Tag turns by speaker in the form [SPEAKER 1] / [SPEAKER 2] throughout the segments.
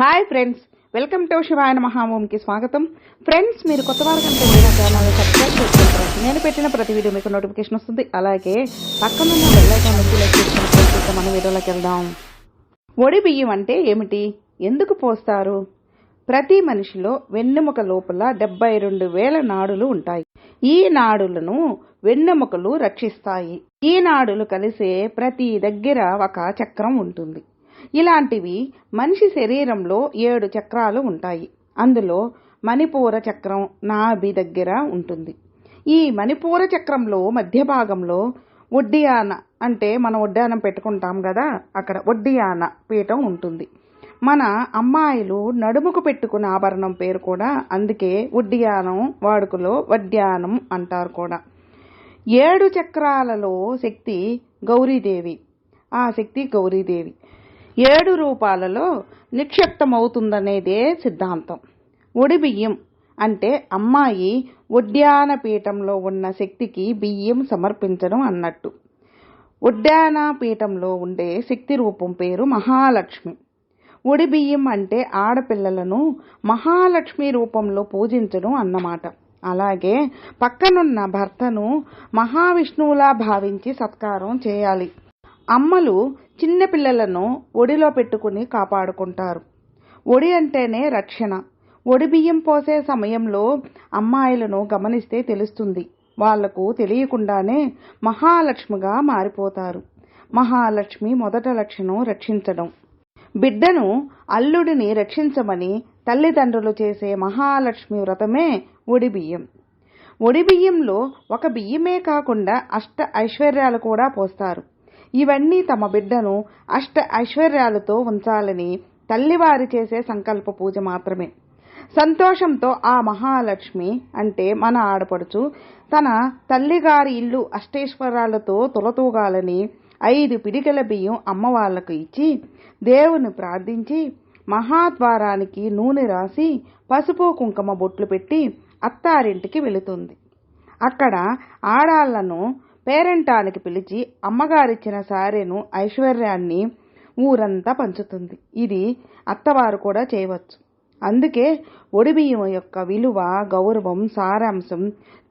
[SPEAKER 1] Hi friends welcome to Shivayana మహామూమికి స్వాగతం. Friends మీరు కొత్త వారు కనుక నా ఛానల్ సబ్స్క్రైబ్ చేసుకుంటారు నేను పెట్టిన ప్రతి వీడియో మీకు నోటిఫికేషన్ వస్తుంది. అలాగే పక్కనున్న బెల్లైకాన్ ఐకాన్ నొక్కి లైక్ చేసుకుని మన వీడియోలోకి వెళ్దాం. ఒడి బియ్యం అంటే ఏమిటి? ఎందుకు పోస్తారు? ప్రతి మనిషిలో వెన్నెముక లోపల డెబ్బై రెండు వేల నాడులు ఉంటాయి. ఈ నాడులను వెన్నెముకలు రక్షిస్తాయి. ఈ నాడులు కలిసే ప్రతి దగ్గర ఒక చక్రం ఉంటుంది. ఇలాంటివి మనిషి శరీరంలో ఏడు చక్రాలు ఉంటాయి. అందులో మణిపూర చక్రం నాభి దగ్గర ఉంటుంది. ఈ మణిపూర చక్రంలో మధ్య భాగంలో ఒడ్డియాన అంటే మనం ఒడ్డానం పెట్టుకుంటాం కదా అక్కడ ఒడ్డియాన పీఠం ఉంటుంది. మన అమ్మాయిలు నడుముకు పెట్టుకున్న ఆభరణం పేరు కూడా అందుకే ఉడ్డియానం వాడుకలో వడ్డ్యానం అంటారు కూడా. ఏడు చక్రాలలో శక్తి గౌరీదేవి. ఆ శక్తి గౌరీదేవి. ఏడు రూపాలలో నిక్షిప్తమవుతుందనేదే సిద్ధాంతం. ఒడి బియ్యం అంటే అమ్మాయి ఉడ్యాన పీఠంలో ఉన్న శక్తికి బియ్యం సమర్పించడం అన్నట్టు. ఉడ్యాన పీఠంలో ఉండే శక్తి రూపం పేరు మహాలక్ష్మి. ఒడి బియ్యం అంటే ఆడపిల్లలను మహాలక్ష్మి రూపంలో పూజించడం అన్నమాట. అలాగే పక్కనున్న భర్తను మహావిష్ణువులా భావించి సత్కారం చేయాలి. అమ్మలు చిన్నపిల్లలను ఒడిలో పెట్టుకుని కాపాడుకుంటారు. ఒడి అంటేనే రక్షణ. ఒడి బియ్యం పోసే సమయంలో అమ్మాయిలను గమనిస్తే తెలుస్తుంది. వాళ్ళకు తెలియకుండానే మహాలక్ష్మిగా మారిపోతారు. మహాలక్ష్మి మొదట లక్షణం రక్షించడం. బిడ్డను అల్లుడిని రక్షించమని తల్లిదండ్రులు చేసే మహాలక్ష్మి వ్రతమే ఒడి బియ్యం. ఒడి బియ్యంలో ఒక బియ్యమే కాకుండా అష్ట ఐశ్వర్యాలు కూడా పోస్తారు. ఇవన్నీ తమ బిడ్డను అష్ట ఐశ్వర్యాలతో ఉంచాలని తల్లివారి చేసే సంకల్ప పూజ మాత్రమే. సంతోషంతో ఆ మహాలక్ష్మి అంటే మన ఆడపడుచు తన తల్లిగారి ఇల్లు అష్టైశ్వర్యాలతో తులతూగాలని ఐదు పిడికల బియ్యం అమ్మవాళ్ళకు ఇచ్చి దేవుని ప్రార్థించి మహాద్వారానికి నూనె రాసి పసుపు కుంకుమ బొట్లు పెట్టి అత్తారింటికి వెళుతుంది. అక్కడ ఆడాళ్ళను పేరెంటానికి పిలిచి అమ్మగారిచ్చిన సారెను ఐశ్వర్యాన్ని ఊరంతా పంచుతుంది. ఇది అత్తవారు కూడా చేయవచ్చు. అందుకే ఒడిబియ్యం యొక్క విలువ గౌరవం సారాంశం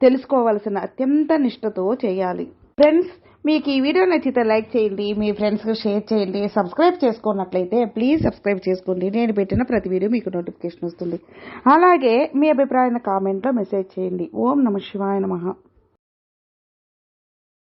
[SPEAKER 1] తెలుసుకోవలసిన అత్యంత నిష్ఠతో చేయాలి. ఫ్రెండ్స్ మీకు ఈ వీడియో నచ్చితే లైక్ చేయండి మీ ఫ్రెండ్స్కి షేర్ చేయండి సబ్స్క్రైబ్ చేసుకున్నట్లయితే ప్లీజ్ సబ్స్క్రైబ్ చేసుకోండి. నేను పెట్టిన ప్రతి వీడియో మీకు నోటిఫికేషన్ వస్తుంది. అలాగే మీ అభిప్రాయాన్ని కామెంట్లో మెసేజ్ చేయండి. ఓం నమ శివాయ నమ.